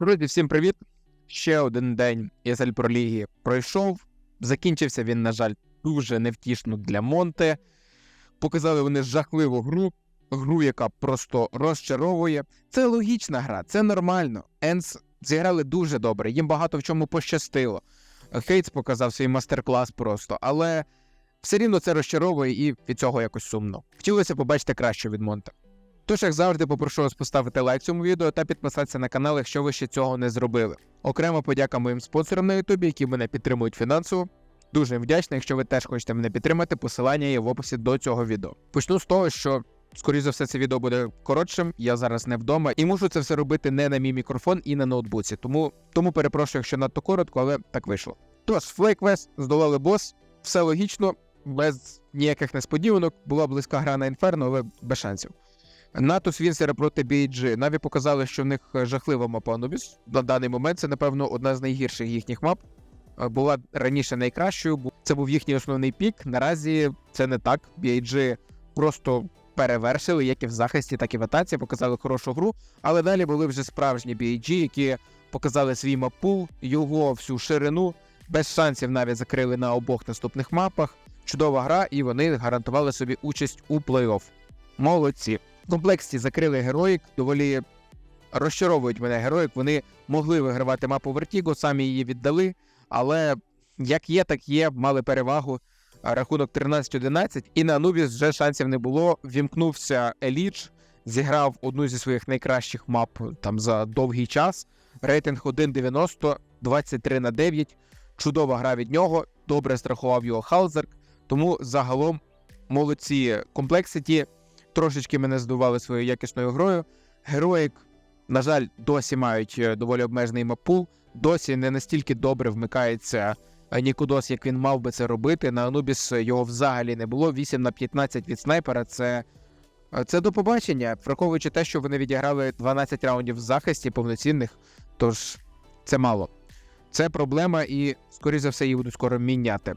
Друзі, всім привіт! Ще один день ЄСЛ Про Ліги пройшов. Закінчився він, на жаль, дуже невтішно для Монте. Показали вони жахливу гру, гру, яка просто розчаровує. Це логічна гра, це нормально. Енс зіграли дуже добре, їм багато в чому пощастило. Хейтс показав свій мастер-клас просто, але все рівно це розчаровує і від цього якось сумно. Хотілося побачити краще від Монте. Тож, як завжди, попрошу вас поставити лайк цьому відео та підписатися на канал, якщо ви ще цього не зробили. Окремо подяка моїм спонсорам на Ютубі, які мене підтримують фінансово. Дуже їм вдячний, якщо ви теж хочете мене підтримати, посилання є в описі до цього відео. Почну з того, що. Скоріше за все, це відео буде коротшим. Я зараз не вдома і мушу це все робити не на мій мікрофон і на ноутбуці. Тому тому перепрошую, якщо надто коротко, але так вийшло. Тож, Флейквест здолали бос, все логічно, без ніяких несподіванок. Була близька гра на інферно, але без шансів. Натус Вінсера проти BG. Наві показали, що в них жахлива мапа Анубіс. На даний момент це, напевно, одна з найгірших їхніх мап. Е, Була раніше найкращою, бо це був їхній основний пік. Наразі це не так. BG просто перевершили, як і в захисті, так і в атаці, показали хорошу гру. Але далі були вже справжні BG, які показали свій маппул, його всю ширину, без шансів навіть закрили на обох наступних мапах. Чудова гра, і вони гарантували собі участь у плей-офф. Молодці. В комплексі закрили героїк, доволі розчаровують мене героїк. Вони могли вигравати мапу Vertigo, самі її віддали, але як є, так є, мали перевагу. Рахунок 13-11, і на Анубіс вже шансів не було. Вімкнувся Еліч, зіграв одну зі своїх найкращих мап там за довгий час. Рейтинг 1.90, 23 на 9. Чудова гра від нього. Добре страхував його Халзерк. Тому загалом молодці комплекситі трошечки мене здували своєю якісною грою. Героїк, на жаль, досі мають е, доволі обмежений маппул, досі не настільки добре вмикається е, Нікудос, як він мав би це робити. На Анубіс його взагалі не було. 8 на 15 від снайпера. Це, е, це до побачення, враховуючи те, що вони відіграли 12 раундів в захисті повноцінних, тож це мало. Це проблема, і, скоріше за все, її будуть скоро міняти.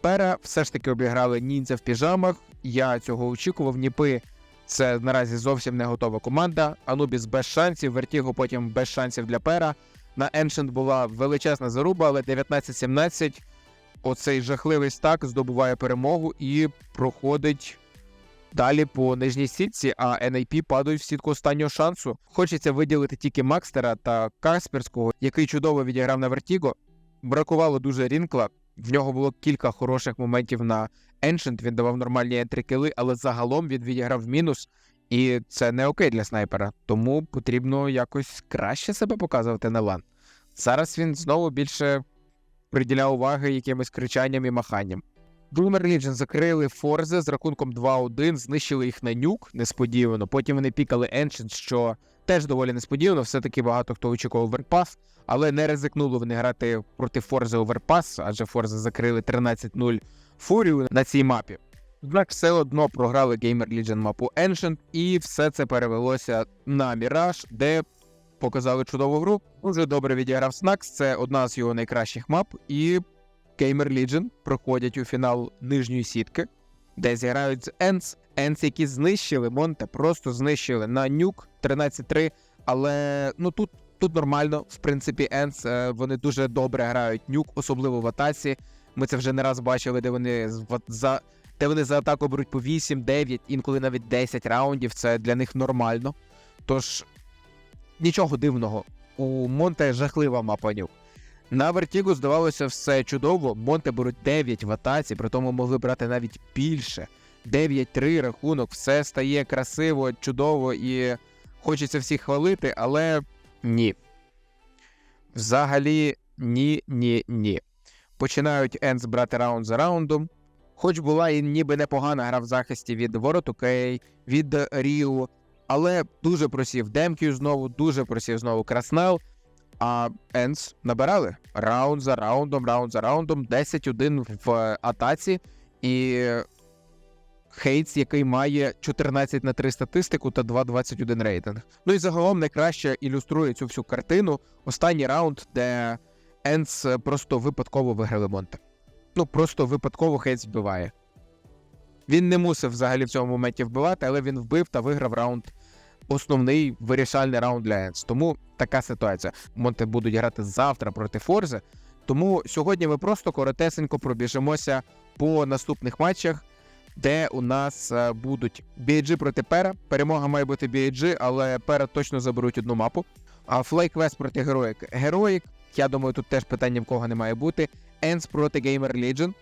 Пера все ж таки обіграли ніндзя в піжамах. Я цього очікував. Ніпи це наразі зовсім не готова команда. Анубіс без шансів, Вертіго потім без шансів для пера. На Ancient була величезна заруба, але 19-17. Оцей жахливий стак здобуває перемогу і проходить далі по нижній сітці, а NIP падають в сітку останнього шансу. Хочеться виділити тільки Макстера та Касперського, який чудово відіграв на Вертіго. Бракувало дуже Рінкла. В нього було кілька хороших моментів на Ancient, він давав нормальні ентрикіли, але загалом він відіграв мінус, і це не окей для снайпера. Тому потрібно якось краще себе показувати на лан. Зараз він знову більше приділяв уваги якимось кричанням і маханням. Bloomer Legion закрили Форзе з рахунком 2-1, знищили їх на нюк несподівано. Потім вони пікали Ancient, що теж доволі несподівано. Все-таки багато хто очікував Верпас, але не ризикнули вони грати проти Форзи Оверпас, адже Форзи закрили 13-0 Фурію на цій мапі. Однак все одно програли Gamer Legion мапу Ancient, і все це перевелося на Mirage, де показали чудову гру. Дуже добре відіграв Снакс, це одна з його найкращих мап. І Gamer Legion проходять у фінал нижньої сітки, де зіграють з Ents. Ents, які знищили Монте, просто знищили на нюк 13-3. Але ну тут тут нормально, в принципі, Ents, е, вони дуже добре грають нюк, особливо в атаці. Ми це вже не раз бачили, де вони за де вони за атаку беруть по 8, 9, інколи навіть 10 раундів. Це для них нормально. Тож нічого дивного. У Монте жахлива мапа нюк. На Вертігу здавалося все чудово. Монте беруть 9 в атаці, при тому могли брати навіть більше. 9-3 рахунок, все стає красиво, чудово і хочеться всіх хвалити, але ні. Взагалі, ні, ні, ні. Починають Енс брати раунд за раундом. Хоч була і ніби непогана гра в захисті від Ворот Окей, від Ріу, але дуже просів Демкю знову, дуже просів знову Краснел. А Енс набирали раунд за раундом, раунд за раундом, 10-1 в атаці. І Хейтс, який має 14 на 3 статистику та 2.21 рейтинг. Ну і загалом найкраще ілюструє цю всю картину. Останній раунд, де Енс просто випадково виграли Монте. Ну, просто випадково Хейтс вбиває. Він не мусив взагалі в цьому моменті вбивати, але він вбив та виграв раунд основний вирішальний раунд для Енс. Тому така ситуація. Монти будуть грати завтра проти Форзи. Тому сьогодні ми просто коротесенько пробіжимося по наступних матчах, де у нас е, будуть BG проти Пера. Перемога має бути BG, але Пера точно заберуть одну мапу. А Флейквест проти Героїк. Героїк, я думаю, тут теж питання в кого не має бути. Енс проти Gamer Legion.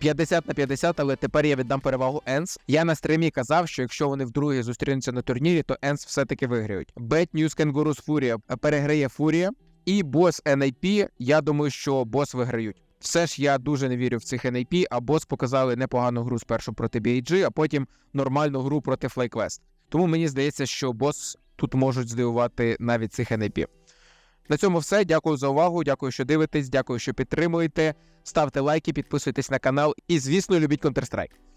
50 на 50, але тепер я віддам перевагу Енс. Я на стримі казав, що якщо вони вдруге зустрінуться на турнірі, то Енс все-таки виграють. Bad News Kangaroos Фурія переграє Фурія. І бос NIP, я думаю, що бос виграють. Все ж я дуже не вірю в цих NIP, а бос показали непогану гру спершу проти BG, а потім нормальну гру проти FlyQuest. Тому мені здається, що бос тут можуть здивувати навіть цих NIP. На цьому все. Дякую за увагу. Дякую, що дивитесь. Дякую, що підтримуєте. Ставте лайки, підписуйтесь на канал і, звісно, любіть Counter-Strike.